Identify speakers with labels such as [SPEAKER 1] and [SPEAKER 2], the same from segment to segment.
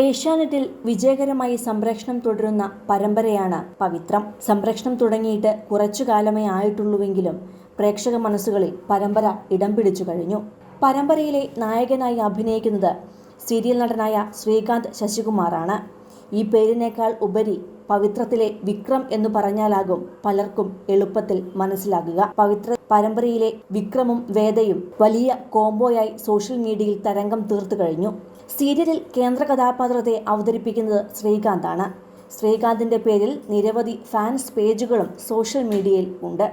[SPEAKER 1] ഏഷ്യാനെറ്റിൽ വിജയകരമായി സംപ്രേഷണം തുടരുന്ന പരമ്പരയാണ് പവിത്രം. സംപ്രേഷണം തുടങ്ങിയിട്ട് കുറച്ചു കാലമേ ആയിട്ടുള്ളൂവെങ്കിലും പ്രേക്ഷക മനസ്സുകളിൽ പരമ്പര ഇടം പിടിച്ചു കഴിഞ്ഞു. പരമ്പരയിലെ നായകനായി അഭിനയിക്കുന്നത് സീരിയൽ നടനായ ശ്രീകാന്ത് ശശികുമാറാണ്. ഈ പേരിനേക്കാൾ ഉപരി പവിത്രത്തിലെ വിക്രം എന്ന് പറഞ്ഞാലാകും പലർക്കും എളുപ്പത്തിൽ മനസ്സിലാകുക. പവിത്ര പരമ്പരയിലെ വിക്രമും വേദയും വലിയ കോംബോയായി സോഷ്യൽ മീഡിയയിൽ തരംഗം തീർത്തു കഴിഞ്ഞു. സീരിയലിൽ കേന്ദ്ര കഥാപാത്രത്തെ അവതരിപ്പിക്കുന്നത് ശ്രീകാന്താണ്. ശ്രീകാന്തിന്റെ പേരിൽ നിരവധി ഫാൻസ് പേജുകളും സോഷ്യൽ മീഡിയയിൽ ഉണ്ട്.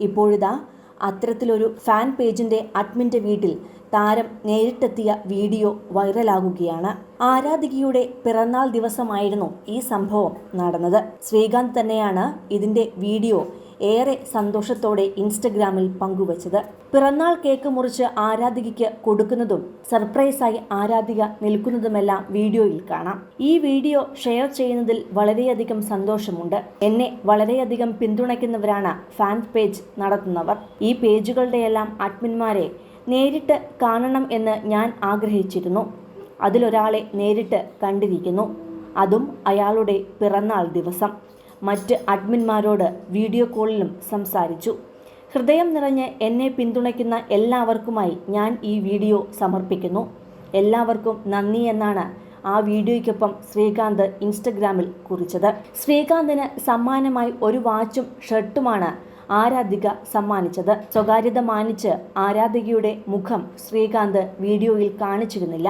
[SPEAKER 1] ഇപ്പോഴിതാ അത്തരത്തിലൊരു ഫാൻ പേജിന്റെ അഡ്മിന്റെ വീട്ടിൽ താരം നേരിട്ടെത്തിയ വീഡിയോ വൈറലാകുകയാണ്. ആരാധികയുടെ പിറന്നാൾ ദിവസമായിരുന്നു ഈ സംഭവം നടന്നത്. ശ്രീകാന്ത് തന്നെയാണ് ഇതിന്റെ വീഡിയോ ഏറെ സന്തോഷത്തോടെ ഇൻസ്റ്റഗ്രാമിൽ പങ്കുവച്ചത്. പിറന്നാൾ കേക്ക് മുറിച്ച് ആരാധികയ്ക്ക് കൊടുക്കുന്നതും സർപ്രൈസായി ആരാധിക നിൽക്കുന്നതുമെല്ലാം വീഡിയോയിൽ കാണാം. ഈ വീഡിയോ ഷെയർ ചെയ്യുന്നതിൽ വളരെയധികം സന്തോഷമുണ്ട്. എന്നെ വളരെയധികം പിന്തുണയ്ക്കുന്നവരാണ് ഫാൻ പേജ് നടത്തുന്നവർ. ഈ പേജുകളുടെയെല്ലാം അഡ്മിന്മാരെ നേരിട്ട് കാണണം എന്ന് ഞാൻ ആഗ്രഹിച്ചിരുന്നു. അതിലൊരാളെ നേരിട്ട് കണ്ടിരിക്കുന്നു. അതും അയാളുടെ പിറന്നാൾ ദിവസം. മറ്റ് അഡ്മിന്മാരോട് വീഡിയോ കോളിലും സംസാരിച്ചു. ഹൃദയം നിറഞ്ഞ് എന്നെ പിന്തുണയ്ക്കുന്ന എല്ലാവർക്കുമായി ഞാൻ ഈ വീഡിയോ സമർപ്പിക്കുന്നു. എല്ലാവർക്കും നന്ദി എന്നാണ് ആ വീഡിയോയ്ക്കൊപ്പം ശ്രീകാന്ത് ഇൻസ്റ്റഗ്രാമിൽ കുറിച്ചത്. ശ്രീകാന്തിന് സമ്മാനമായി ഒരു വാച്ചും ഷർട്ടുമാണ് ആരാധിക സമ്മാനിച്ചത്. സ്വകാര്യത മാനിച്ച് ആരാധികയുടെ മുഖം ശ്രീകാന്ത് വീഡിയോയിൽ കാണിച്ചിരുന്നില്ല.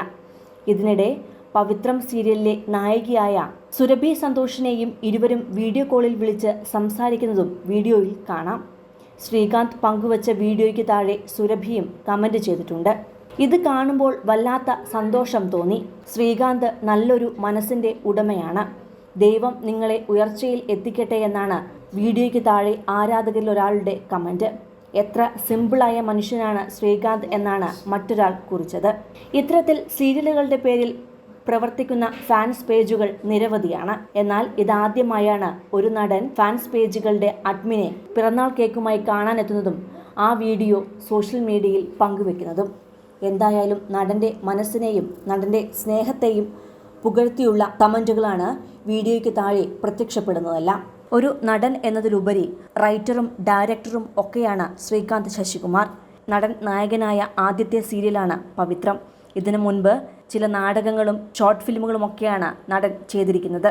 [SPEAKER 1] ഇതിനിടെ പവിത്രം സീരിയലിലെ നായികയായ സുരഭി സന്തോഷിനെയും ഇരുവരും വീഡിയോ കോളിൽ വിളിച്ച് സംസാരിക്കുന്നതും വീഡിയോയിൽ കാണാം. ശ്രീകാന്ത് പങ്കുവച്ച വീഡിയോയ്ക്ക് താഴെ സുരഭിയും കമന്റ് ചെയ്തിട്ടുണ്ട്. ഇത് കാണുമ്പോൾ വല്ലാത്ത സന്തോഷം തോന്നി. ശ്രീകാന്ത് നല്ലൊരു മനസ്സിന്റെ ഉടമയാണ്. ദൈവം നിങ്ങളെ ഉയർച്ചയിൽ എത്തിക്കട്ടെ എന്നാണ് വീഡിയോയ്ക്ക് താഴെ ആരാധകരിൽ ഒരാളുടെ കമന്റ് എത്ര സിമ്പിളായ മനുഷ്യനാണ് ശ്രീകാന്ത് എന്നാണ് മറ്റൊരാൾ കുറിച്ചത്. ഇത്തരത്തിൽ സീരിയലുകളുടെ പേരിൽ പ്രവർത്തിക്കുന്ന ഫാൻസ് പേജുകൾ നിരവധിയാണ്. എന്നാൽ ഇതാദ്യമായാണ് ഒരു നടൻ ഫാൻസ് പേജുകളുടെ അഡ്മിനെ പിറന്നാൾ കേക്കുമായി കാണാനെത്തുന്നതും ആ വീഡിയോ സോഷ്യൽ മീഡിയയിൽ പങ്കുവെക്കുന്നതും. എന്തായാലും നടന്റെ മനസ്സിനെയും നടന്റെ സ്നേഹത്തെയും പുകഴ്ത്തിയുള്ള കമന്റുകളാണ് വീഡിയോയ്ക്ക് താഴെ പ്രത്യക്ഷപ്പെടുന്നതെല്ലാം. ഒരു നടൻ എന്നതിലുപരി റൈറ്ററും ഡയറക്ടറും ഒക്കെയാണ് ശ്രീകാന്ത് ശശികുമാർ. നടൻ നായകനായ ആദ്യത്തെ സീരിയലാണ് പവിത്രം. ഇതിനു മുൻപ് ചില നാടകങ്ങളും ഷോർട്ട് ഫിലിമുകളുമൊക്കെയാണ് നടൻ ചെയ്തിരിക്കുന്നത്.